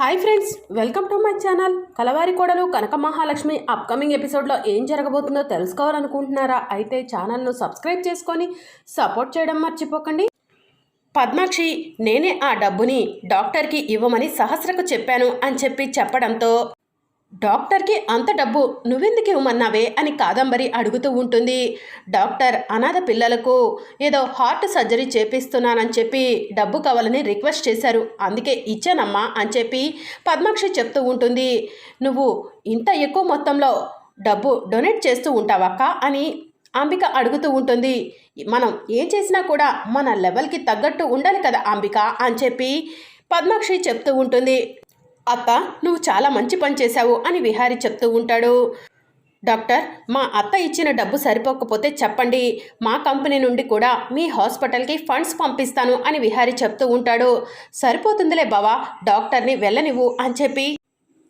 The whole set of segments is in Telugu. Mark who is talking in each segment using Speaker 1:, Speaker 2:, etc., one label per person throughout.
Speaker 1: Hi friends welcome to my channel. Kalavari Kodalu Kanaka Mahalakshmi upcoming ఎపిసోడ్లో ఏం జరగబోతుందో తెలుసుకోవాలనుకుంటున్నారా? అయితే ఛానల్ను సబ్స్క్రైబ్ చేసుకొని సపోర్ట్ చేయడం మర్చిపోకండి. పద్మాక్షి నేనే ఆ డబ్బుని డాక్టర్కి ఇవ్వమని సహస్రకు చెప్పాను అని చెప్పి చెప్పడంతో డాక్టర్కి అంత డబ్బు నువ్వెందుకు ఇవ్వమన్నావే అని కాదంబరి అడుగుతూ ఉంటుంది. డాక్టర్ అనాథ పిల్లలకు ఏదో హార్ట్ సర్జరీ చేపిస్తున్నానని చెప్పి డబ్బు కావాలని రిక్వెస్ట్ చేశారు. అందుకే ఇచ్చానమ్మా అని చెప్పి పద్మాక్షి చెప్తూ ఉంటుంది. నువ్వు ఇంత ఎక్కువ మొత్తంలో డబ్బు డొనేట్ చేస్తూ ఉంటావక్క అని అంబిక అడుగుతూ ఉంటుంది. మనం ఏం చేసినా కూడా మన లెవెల్కి తగ్గట్టు ఉండాలి కదా అంబిక అని చెప్పి పద్మాక్షి చెప్తూ ఉంటుంది. అత్త నువ్వు చాలా మంచి పని చేశావు అని విహారి చెప్తూ ఉంటాడు. డాక్టర్ మా అత్త ఇచ్చిన డబ్బు సరిపోకపోతే చెప్పండి. మా కంపెనీ నుండి కూడా మీ హాస్పిటల్కి ఫండ్స్ పంపిస్తాను అని విహారి చెప్తూ ఉంటాడు. సరిపోతుందిలే బావా డాక్టర్ని వెళ్ళనివ్వు అని చెప్పి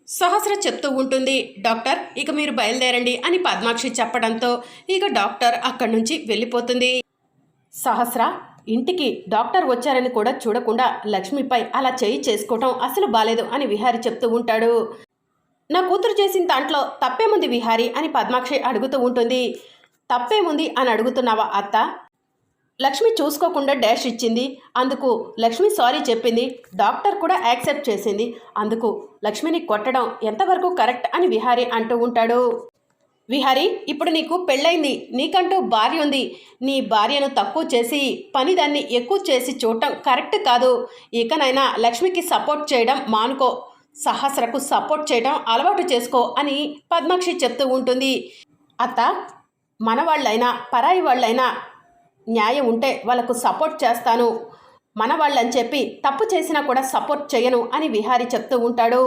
Speaker 1: సహస్ర చెప్తూ ఉంటుంది. డాక్టర్ ఇక మీరు బయలుదేరండి అని పద్మాక్షి చెప్పడంతో ఇక డాక్టర్ అక్కడి నుంచి వెళ్ళిపోతుంది. సహస్ర ఇంటికి డాక్టర్ వచ్చారని కూడా చూడకుండా లక్ష్మిపై అలా చేయి చేసుకోవటం అసలు బాలేదు అని విహారి చెప్తూ ఉంటాడు. నా కూతురు చేసిన దాంట్లో తప్పేముంది విహారి అని పద్మాక్షి అడుగుతూ ఉంటుంది. తప్పేముంది అని అడుగుతున్నావా అత్త? లక్ష్మి చూసుకోకుండా డాష్ ఇచ్చింది. అందుకు లక్ష్మి సారీ చెప్పింది. డాక్టర్ కూడా యాక్సెప్ట్ చేసింది. అందుకు లక్ష్మిని కొట్టడం ఎంతవరకు కరెక్ట్ అని విహారి అంటూ ఉంటాడు. విహారి ఇప్పుడు నీకు పెళ్ళైంది. నీకంటూ భార్య ఉంది. నీ భార్యను తక్కువ చేసి పని దాన్ని ఎక్కువ చేసి చూడటం కరెక్ట్ కాదు. ఇకనైనా లక్ష్మికి సపోర్ట్ చేయడం మానుకో. సహస్రకు సపోర్ట్ చేయడం అలవాటు చేసుకో అని పద్మాక్షి చెప్తూ ఉంటుంది. అత్త మన వాళ్ళైనా పరాయి వాళ్ళైనా న్యాయం ఉంటే వాళ్ళకు సపోర్ట్ చేస్తాను. మన వాళ్ళని చెప్పి తప్పు చేసినా కూడా సపోర్ట్ చేయను అని విహారి చెప్తూ ఉంటాడు.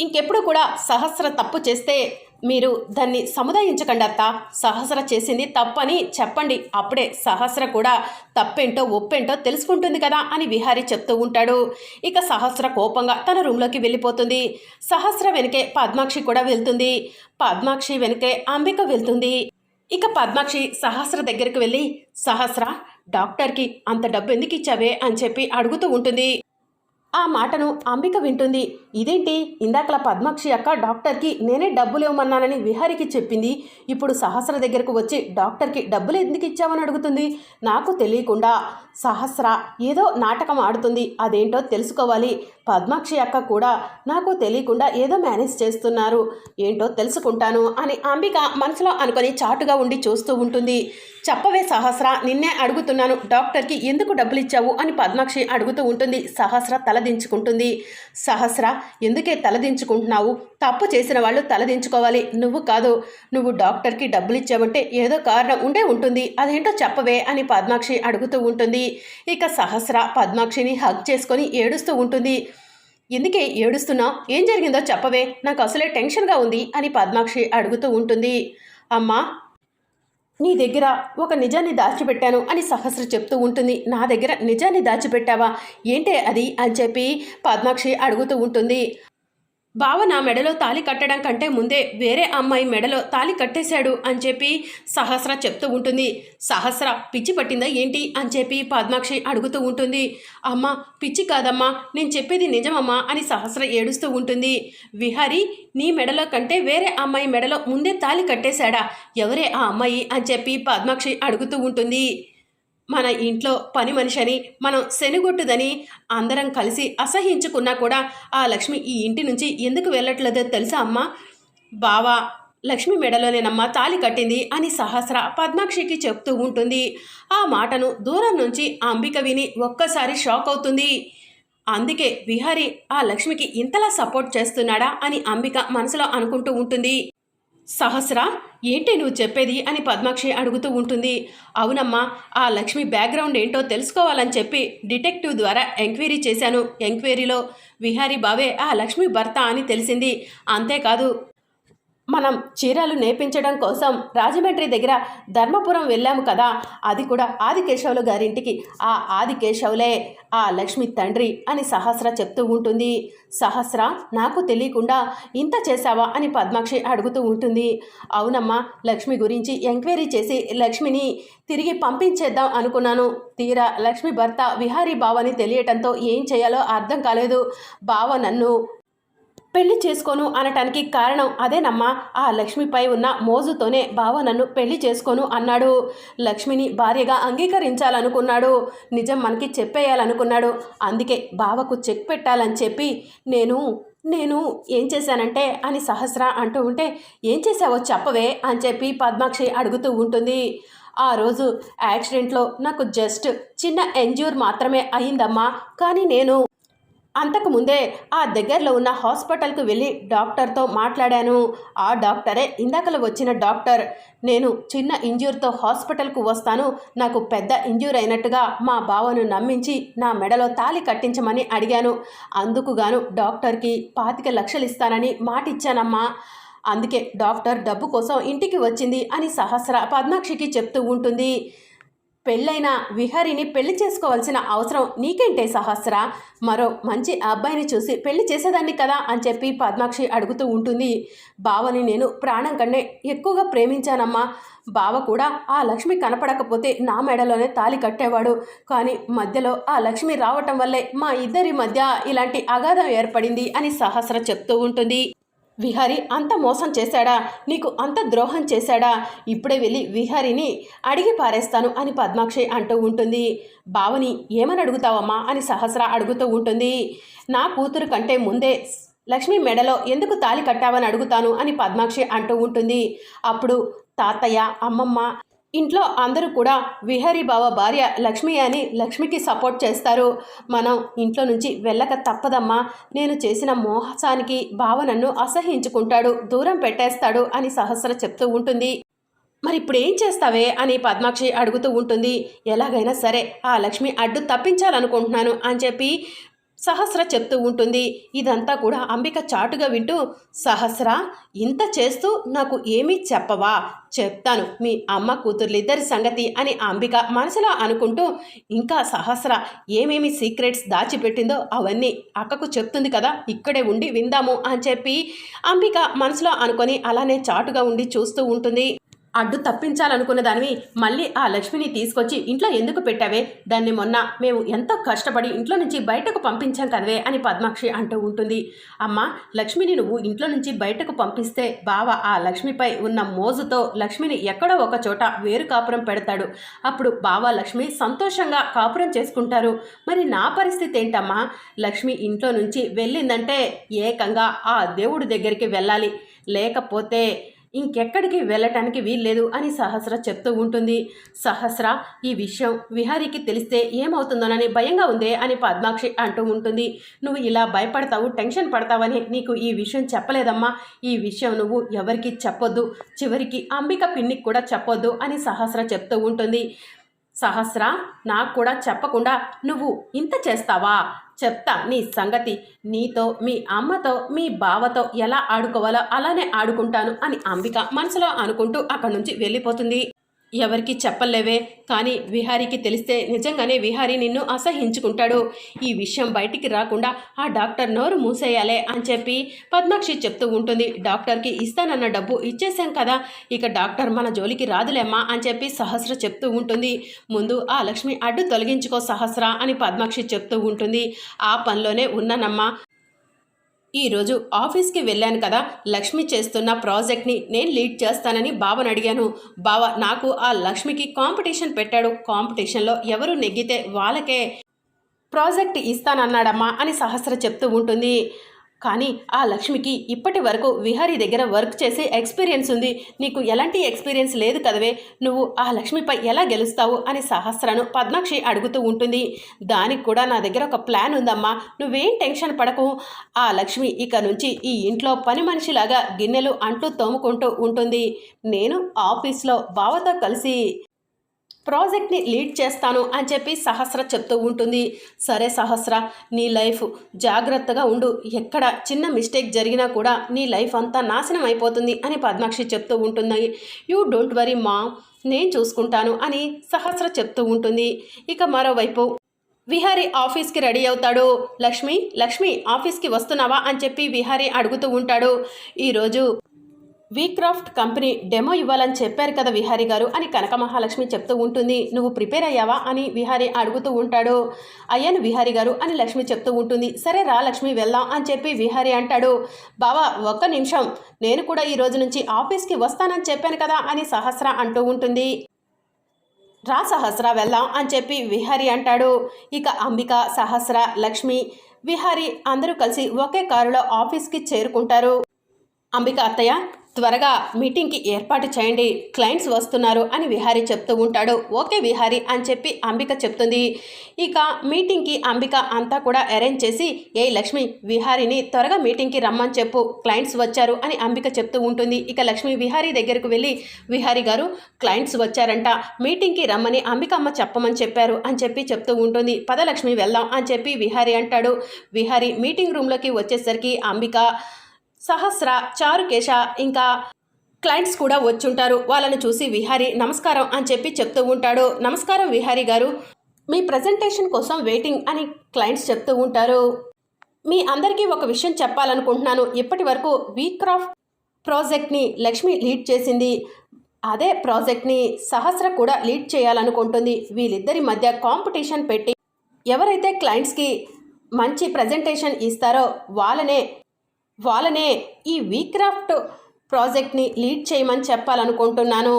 Speaker 1: ఇంకెప్పుడు కూడా సహస్ర తప్పు చేస్తే మీరు దాన్ని సముదాయించకండి అత్త. సహస్ర చేసింది తప్పని చెప్పండి. అప్పుడే సహస్ర కూడా తప్పేంటో ఒప్పేంటో తెలుసుకుంటుంది కదా అని విహారి చెప్తూ ఉంటాడు. ఇక సహస్ర కోపంగా తన రూమ్లోకి వెళ్ళిపోతుంది. సహస్ర వెనకే పద్మాక్షి కూడా వెళ్తుంది. పద్మాక్షి వెనకే అంబిక వెళ్తుంది. ఇక పద్మాక్షి సహస్ర దగ్గరికి వెళ్ళి సహస్ర డాక్టర్కి అంత డబ్బు ఎందుకు ఇచ్చావే? అని చెప్పి అడుగుతూ ఉంటుంది. ఆ మాటను అంబిక వింటుంది. ఇదేంటి? ఇందాకల పద్మాక్షి అక్క డాక్టర్కి నేనే డబ్బులు ఇవ్వమన్నానని విహారికి చెప్పింది. ఇప్పుడు సహస్ర దగ్గరకు వచ్చి డాక్టర్కి డబ్బులు ఎందుకు ఇచ్చామని అడుగుతుంది? నాకు తెలియకుండా సహస్ర ఏదో నాటకం ఆడుతుంది అదేంటో తెలుసుకోవాలి. పద్మాక్షి అక్క కూడా నాకు తెలియకుండా ఏదో మేనేజ్ చేస్తున్నారు. ఏంటో తెలుసుకుంటాను అని అంబిక మనసులో అనుకొని చాటుగా ఉండి చూస్తూ ఉంటుంది. చెప్పవే సహస్ర నిన్నే అడుగుతున్నాను డాక్టర్కి ఎందుకు డబ్బులు ఇచ్చావు అని పద్మాక్షి అడుగుతూ ఉంటుంది. సహస్ర తలదించుకుంటుంది. సహస్ర ఎందుకే తలదించుకుంటున్నావు? తప్పు చేసిన వాళ్ళు తలదించుకోవాలి. నువ్వు కాదు నువ్వు డాక్టర్కి డబ్బులు ఇచ్చావంటే ఏదో కారణం ఉండే ఉంటుంది. అదేంటో చెప్పవే అని పద్మాక్షి అడుగుతూ ఉంటుంది. ఇక సహస్ర పద్మాక్షిని హగ్ చేసుకొని ఏడుస్తూ ఉంటుంది. ఎందుకే ఏడుస్తున్నా? ఏం జరిగిందో చెప్పవే. నాకు అసలే టెన్షన్గా ఉంది అని పద్మాక్షి అడుగుతూ ఉంటుంది. అమ్మా నీ దగ్గర ఒక నిజాన్ని దాచిపెట్టాను అని సహస్ర చెప్తూ ఉంటుంది. నా దగ్గర నిజాన్ని దాచిపెట్టావా? ఏంటే అది? అని చెప్పి పద్మాక్షి అడుగుతూ ఉంటుంది. బావ నా మెడలో తాలి కట్టడం కంటే ముందే వేరే అమ్మాయి మెడలో తాలి కట్టేశాడు అని చెప్పి సహస్ర చెప్తూ ఉంటుంది. సహస్ర పిచ్చి పట్టిందా ఏంటి? అని చెప్పి పద్మాక్షి అడుగుతూ ఉంటుంది. అమ్మ పిచ్చి కాదమ్మా నేను చెప్పేది నిజమమ్మా అని సహస్ర ఏడుస్తూ ఉంటుంది. విహారి నీ మెడలో కంటే వేరే అమ్మాయి మెడలో ముందే తాలి కట్టేశాడా? ఎవరే ఆ అమ్మాయి? అని చెప్పి పద్మాక్షి అడుగుతూ ఉంటుంది. మన ఇంట్లో పని మనిషి అని మనం శనిగొట్టుదని అందరం కలిసి అసహించుకున్నా కూడా ఆ లక్ష్మి ఈ ఇంటి నుంచి ఎందుకు వెళ్ళట్లేదో తెలుసా అమ్మా? బావా లక్ష్మి మెడలోనేనమ్మా తాలి కట్టింది అని సహస్ర పద్మాక్షికి చెప్తూ ఉంటుంది. ఆ మాటను దూరం నుంచి అంబిక విని ఒక్కసారి షాక్ అవుతుంది. అందుకే విహారి ఆ లక్ష్మికి ఇంతలా సపోర్ట్ చేస్తున్నాడా అని అంబిక మనసులో అనుకుంటూ ఉంటుంది. సహస్ర ఏంటి నువ్వు చెప్పేది అని పద్మాక్షి అడుగుతూ ఉంటుంది. అవునమ్మా ఆ లక్ష్మి బ్యాక్గ్రౌండ్ ఏంటో తెలుసుకోవాలని చెప్పి డిటెక్టివ్ ద్వారా ఎంక్వైరీ చేశాను. ఎంక్వైరీలో విహారీ బావే ఆ లక్ష్మి భర్త అని తెలిసింది. అంతేకాదు మనం చీరలు నేపించడం కోసం రాజమండ్రి దగ్గర ధర్మపురం వెళ్ళాము కదా. అది కూడా ఆదికేశవులు గారింటికి. ఆ ఆదికేశవులే ఆ లక్ష్మి తండ్రి అని సహస్ర చెప్తూ ఉంటుంది. సహస్ర నాకు తెలియకుండా ఇంత చేశావా అని పద్మాక్షి అడుగుతూ ఉంటుంది. అవునమ్మా లక్ష్మి గురించి ఎంక్వైరీ చేసి లక్ష్మిని తిరిగి పంపించేద్దాం అనుకున్నాను. తీరా లక్ష్మి భర్త విహారీ బావని తెలియటంతో ఏం చేయాలో అర్థం కాలేదు. బావ నన్ను పెళ్ళి చేసుకోను అనటానికి కారణం అదేనమ్మా. ఆ లక్ష్మిపై ఉన్న మోజుతోనే బావ నన్ను పెళ్ళి చేసుకోను అన్నాడు. లక్ష్మిని భార్యగా అంగీకరించాలనుకున్నాడు. నిజం మనకి చెప్పేయాలనుకున్నాడు. అందుకే బావకు చెక్ పెట్టాలని చెప్పి నేను నేను ఏం చేశానంటే అని సహస్ర అంటూ ఉంటే ఏం చేసావో చెప్పవే అని చెప్పి పద్మాక్షి అడుగుతూ ఉంటుంది. ఆ రోజు యాక్సిడెంట్లో నాకు జస్ట్ చిన్న ఎంజ్యూర్ మాత్రమే అయిందమ్మా. కానీ నేను అంతకుముందే ఆ దగ్గరలో ఉన్న హాస్పిటల్కి వెళ్ళి డాక్టర్తో మాట్లాడాను. ఆ డాక్టరే ఇందాకలు వచ్చిన డాక్టర్. నేను చిన్న ఇంజ్యూర్తో హాస్పిటల్కు వస్తాను. నాకు పెద్ద ఇంజ్యూర్ అయినట్టుగా మా బావను నమ్మించి నా మెడలో తాలి కట్టించమని అడిగాను. అందుకుగాను డాక్టర్కి పాతిక లక్షలు ఇస్తానని మాటిచ్చానమ్మా. అందుకే డాక్టర్ డబ్బు కోసం ఇంటికి వచ్చింది అని సహస్ర పద్మాక్షికి చెప్తూ ఉంటుంది. పెళ్ళైన విహారిని పెళ్ళి చేసుకోవాల్సిన అవసరం నీకేంటే సహస్ర? మరో మంచి అబ్బాయిని చూసి పెళ్ళి చేసేదాన్ని కదా అని చెప్పి పద్మాక్షి అడుగుతూ ఉంటుంది. బావని నేను ప్రాణం కన్నే ఎక్కువగా ప్రేమించానమ్మా. బావ కూడా ఆ లక్ష్మి కనపడకపోతే నా మెడలోనే తాలి కట్టేవాడు. కానీ మధ్యలో ఆ లక్ష్మి రావటం వల్లే మా ఇద్దరి మధ్య ఇలాంటి అగాధం ఏర్పడింది అని సహస్ర చెప్తూ ఉంటుంది. విహారి అంత మోసం చేశాడా? నీకు అంత ద్రోహం చేశాడా? ఇప్పుడే వెళ్ళి విహారిని అడిగి పారేస్తాను అని పద్మాక్షి అంటూ ఉంటుంది. బావని ఏమని అడుగుతావమ్మా? అని సహస్ర అడుగుతూ ఉంటుంది. నా కూతురు కంటే ముందే లక్ష్మి మెడలో ఎందుకు తాలి కట్టావని అడుగుతాను అని పద్మాక్షి అంటూ ఉంటుంది. అప్పుడు తాతయ్య అమ్మమ్మ ఇంట్లో అందరూ కూడా విహరి బావ భార్య లక్ష్మి అని లక్ష్మికి సపోర్ట్ చేస్తారు. మనం ఇంట్లో నుంచి వెళ్ళక తప్పదమ్మా. నేను చేసిన మోసానికి బావ నన్ను అసహించుకుంటాడు దూరం పెట్టేస్తాడు అని సహస్ర చెప్తూ ఉంటుంది. మరి ఇప్పుడు ఏం చేస్తావే అని పద్మాక్షి అడుగుతూ ఉంటుంది. ఎలాగైనా సరే ఆ లక్ష్మి అడ్డు తప్పించాలనుకుంటున్నాను అని చెప్పి సహస్ర చెప్తూ ఉంటుంది. ఇదంతా కూడా అంబిక చాటుగా వింటూ సహస్ర ఇంత చేస్తూ నాకు ఏమీ చెప్పవా? చెప్తాను. మీ అమ్మ కూతుర్లిద్దరి సంగతి అని అంబిక మనసులో అనుకుంటూ ఇంకా సహస్ర ఏమేమి సీక్రెట్స్ దాచిపెట్టిందో అవన్నీ అక్కకు చెప్తుంది కదా ఇక్కడే ఉండి విందాము అని చెప్పి అంబిక మనసులో అనుకొని అలానే చాటుగా ఉండి చూస్తూ ఉంటుంది. అడ్డు తప్పించాలనుకున్న దానివి మళ్ళీ ఆ లక్ష్మిని తీసుకొచ్చి ఇంట్లో ఎందుకు పెట్టావే? దాన్ని మొన్న మేము ఎంతో కష్టపడి ఇంట్లో నుంచి బయటకు పంపించాం కదవే అని పద్మాక్షి అంటూ ఉంటుంది. అమ్మ లక్ష్మిని నువ్వు ఇంట్లో నుంచి బయటకు పంపిస్తే బావ ఆ లక్ష్మిపై ఉన్న మోజుతో లక్ష్మిని ఎక్కడో ఒక చోట వేరు కాపురం పెడతాడు. అప్పుడు బావ లక్ష్మి సంతోషంగా కాపురం చేసుకుంటారు. మరి నా పరిస్థితి ఏంటమ్మా? లక్ష్మి ఇంట్లో నుంచి వెళ్ళిందంటే ఏకంగా ఆ దేవుడి దగ్గరికి వెళ్ళాలి. లేకపోతే ఇంకెక్కడికి వెళ్ళటానికి వీల్లేదు అని సహస్ర చెప్తూ ఉంటుంది. సహస్ర ఈ విషయం విహారీకి తెలిస్తే ఏమవుతుందోనని భయంగా ఉందే అని పద్మాక్షి అంటూ ఉంటుంది. నువ్వు ఇలా భయపడతావు టెన్షన్ పడతావని నీకు ఈ విషయం చెప్పలేదమ్మా. ఈ విషయం నువ్వు ఎవరికి చెప్పొద్దు. చివరికి అంబిక పిన్నికి కూడా చెప్పొద్దు అని సహస్ర చెప్తూ ఉంటుంది. సహస్ర నాకు కూడా చెప్పకుండా నువ్వు ఇంత చేస్తావా? చెప్తా నీ సంగతి. నీతో మీ అమ్మతో మీ బావతో ఎలా ఆడుకోవాలో అలానే ఆడుకుంటాను అని అంబిక మనసులో అనుకుంటూ అక్కడి నుంచి వెళ్ళిపోతుంది. ఎవరికి చెప్పలేవే. కానీ విహారీకి తెలిస్తే నిజంగానే విహారీ నిన్ను అసహించుకుంటాడు. ఈ విషయం బయటికి రాకుండా ఆ డాక్టర్ నోరు మూసేయాలే అని చెప్పి పద్మాక్షి చెప్తూ ఉంటుంది. డాక్టర్కి ఇస్తానన్న డబ్బు ఇచ్చేసాం కదా. ఇక డాక్టర్ మన జోలికి రాదులేమ్మా అని చెప్పి సహస్ర చెప్తూ ఉంటుంది. ముందు ఆ లక్ష్మి అడ్డు తొలగించుకో సహస్ర అని పద్మాక్షి చెప్తూ ఉంటుంది. ఆ పనిలోనే ఉన్నానమ్మా. ఈరోజు ఆఫీస్కి వెళ్ళాను కదా లక్ష్మి చేస్తున్న ప్రాజెక్ట్ని నేను లీడ్ చేస్తానని బావను అడిగాను. బావ నాకు ఆ లక్ష్మికి కాంపిటీషన్ పెట్టాడు. కాంపిటీషన్లో ఎవరు నెగ్గితే వాళ్ళకే ప్రాజెక్ట్ ఇస్తానన్నాడమ్మా అని సహస్ర చెప్తూ ఉంటుంది. కానీ ఆ లక్ష్మికి ఇప్పటి వరకు విహారీ దగ్గర వర్క్ చేసే ఎక్స్పీరియన్స్ ఉంది. నీకు ఎలాంటి ఎక్స్పీరియన్స్ లేదు కదవే. నువ్వు ఆ లక్ష్మిపై ఎలా గెలుస్తావు అని సహస్రను పద్మాక్షి అడుగుతూ ఉంటుంది. దానికి కూడా నా దగ్గర ఒక ప్లాన్ ఉందమ్మా. నువ్వేం టెన్షన్ పడకు. ఆ లక్ష్మి ఇక నుంచి ఈ ఇంట్లో పని మనిషిలాగా గిన్నెలు అంటూ తోముకుంటూ ఉంటుంది. నేను ఆఫీస్లో బావతో కలిసి ప్రాజెక్ట్ని లీడ్ చేస్తాను అని చెప్పి సహస్ర చెప్తూ ఉంటుంది. సరే సహస్ర నీ లైఫ్ జాగ్రత్తగా ఉండు. ఎక్కడ చిన్న మిస్టేక్ జరిగినా కూడా నీ లైఫ్ అంతా నాశనం అయిపోతుంది అని పద్మాక్షి చెప్తూ ఉంటుంది. యూ డోంట్ వరీ మా నేను చూసుకుంటాను అని సహస్ర చెప్తూ ఉంటుంది. ఇక మరోవైపు విహారీ ఆఫీస్కి రెడీ అవుతాడు. లక్ష్మి లక్ష్మి ఆఫీస్కి వస్తున్నావా అని చెప్పి విహారీ అడుగుతూ ఉంటాడు. ఈరోజు వీక్రాఫ్ట్ కంపెనీ డెమో ఇవ్వాలని చెప్పారు కదా విహారీ గారు అని కనక మహాలక్ష్మి చెప్తూ ఉంటుంది. నువ్వు ప్రిపేర్ అయ్యావా అని విహారీ అడుగుతూ ఉంటాడు. అయ్యాను విహారీ గారు అని లక్ష్మి చెప్తూ ఉంటుంది. సరే రా లక్ష్మి వెళ్దాం అని చెప్పి విహారీ అంటాడు. బావా ఒక్క నిమిషం. నేను కూడా ఈ రోజు నుంచి ఆఫీస్కి వస్తానని చెప్పాను కదా అని సహస్ర అంటూ ఉంటుంది. రా సహస్ర వెళ్దాం అని చెప్పి విహారి అంటాడు. ఇక అంబిక సహస్ర లక్ష్మి విహారి అందరూ కలిసి ఒకే కారులో ఆఫీస్కి చేరుకుంటారు. అంబిక అత్తయ్య త్వరగా మీటింగ్కి ఏర్పాటు చేయండి. క్లయింట్స్ వస్తున్నారు అని విహారీ చెప్తూ ఉంటాడు. ఓకే విహారీ అని చెప్పి అంబిక చెప్తుంది. ఇక మీటింగ్కి అంబిక అంతా కూడా అరేంజ్ చేసి ఏ లక్ష్మి విహారీని త్వరగా మీటింగ్కి రమ్మని చెప్పు. క్లయింట్స్ వచ్చారు అని అంబిక చెప్తూ ఉంటుంది. ఇక లక్ష్మి విహారీ దగ్గరకు వెళ్ళి విహారీ గారు క్లయింట్స్ వచ్చారంట. మీటింగ్కి రమ్మని అంబిక అమ్మ చెప్పమని చెప్పారు అని చెప్పి చెప్తూ ఉంటుంది. పద లక్ష్మి వెళ్దాం అని చెప్పి విహారీ అంటాడు. విహారీ మీటింగ్ రూమ్లోకి వచ్చేసరికి అంబిక సహస్ర చారుకేశ ఇంకా క్లయింట్స్ కూడా వచ్చుంటారు. వాళ్ళని చూసి విహారీ నమస్కారం అని చెప్పి చెప్తూ ఉంటాడు. నమస్కారం విహారీ గారు. మీ ప్రజెంటేషన్ కోసం వెయిటింగ్ అని క్లయింట్స్ చెప్తూ ఉంటారు. మీ అందరికీ ఒక విషయం చెప్పాలనుకుంటున్నాను. ఇప్పటి వరకు వీక్రాఫ్ట్ ప్రాజెక్ట్ని లక్ష్మి లీడ్ చేసింది. అదే ప్రాజెక్ట్ని సహస్ర కూడా లీడ్ చేయాలనుకుంటుంది. వీళ్ళిద్దరి మధ్య కాంపిటీషన్ పెట్టి ఎవరైతే క్లయింట్స్కి మంచి ప్రజెంటేషన్ ఇస్తారో వాళ్ళనే వాళ్ళనే ఈ వీక్రాఫ్ట్ ప్రాజెక్ట్ని లీడ్ చేయమని చెప్పాలనుకుంటున్నాను.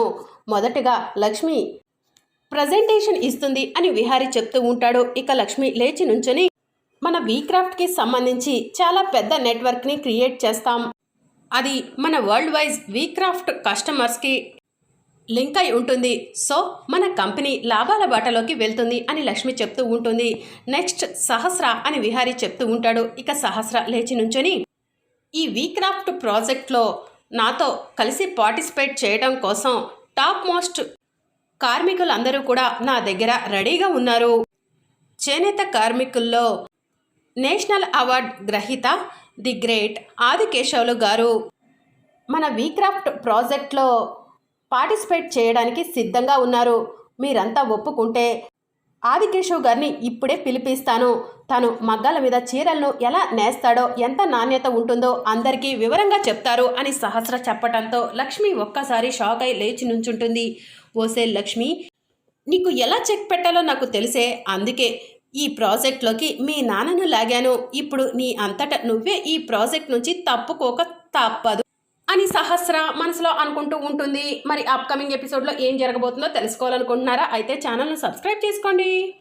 Speaker 1: మొదటగా లక్ష్మి ప్రజెంటేషన్ ఇస్తుంది అని విహారీ చెప్తూ ఉంటాడు. ఇక లక్ష్మి లేచి నుంచొని మన వీక్రాఫ్ట్కి సంబంధించి చాలా పెద్ద నెట్వర్క్ని క్రియేట్ చేస్తాం. అది మన వరల్డ్ వైజ్ వీక్రాఫ్ట్ కస్టమర్స్కి లింక్ అయి ఉంటుంది. సో మన కంపెనీ లాభాల బాటలోకి వెళ్తుంది అని లక్ష్మి చెప్తూ ఉంటుంది. నెక్స్ట్ సహస్ర అని విహారీ చెప్తూ ఉంటాడు. ఇక సహస్ర లేచి నుంచొని ఈ వీక్రాఫ్ట్ ప్రాజెక్ట్లో నాతో కలిసి పార్టిసిపేట్ చేయడం కోసం టాప్ మోస్ట్ కార్మికులందరూ కూడా నా దగ్గర రెడీగా ఉన్నారు. చేనేత కార్మికుల్లో నేషనల్ అవార్డ్ గ్రహీత ది గ్రేట్ ఆదికేశవులు గారు మన వీక్రాఫ్ట్ ప్రాజెక్ట్లో పార్టిసిపేట్ చేయడానికి సిద్ధంగా ఉన్నారు. మీరంతా ఒప్పుకుంటే ఆదికేశవ్ గారిని ఇప్పుడే పిలిపిస్తాను. తను మగ్గాల మీద చీరలను ఎలా నేస్తాడో ఎంత నాణ్యత ఉంటుందో అందరికీ వివరంగా చెప్తారు అని సహస్ర చెప్పటంతో లక్ష్మి ఒక్కసారి షాక్ అయి లేచి నుంచుంటుంది. ఓసే లక్ష్మి నీకు ఎలా చెక్ పెట్టాలో నాకు తెలిసే అందుకే ఈ ప్రాజెక్ట్లోకి మీ నాన్నను లాగాను. ఇప్పుడు నీ అంతట నువ్వే ఈ ప్రాజెక్ట్ నుంచి తప్పుకోక తప్పదు అని సహస్ర మనసులో అనుకుంటూ ఉంటుంది. మరి అప్కమింగ్ ఎపిసోడ్లో ఏం జరగబోతుందో తెలుసుకోవాలనుకుంటున్నారా? అయితే ఛానల్ను సబ్స్క్రైబ్ చేసుకోండి.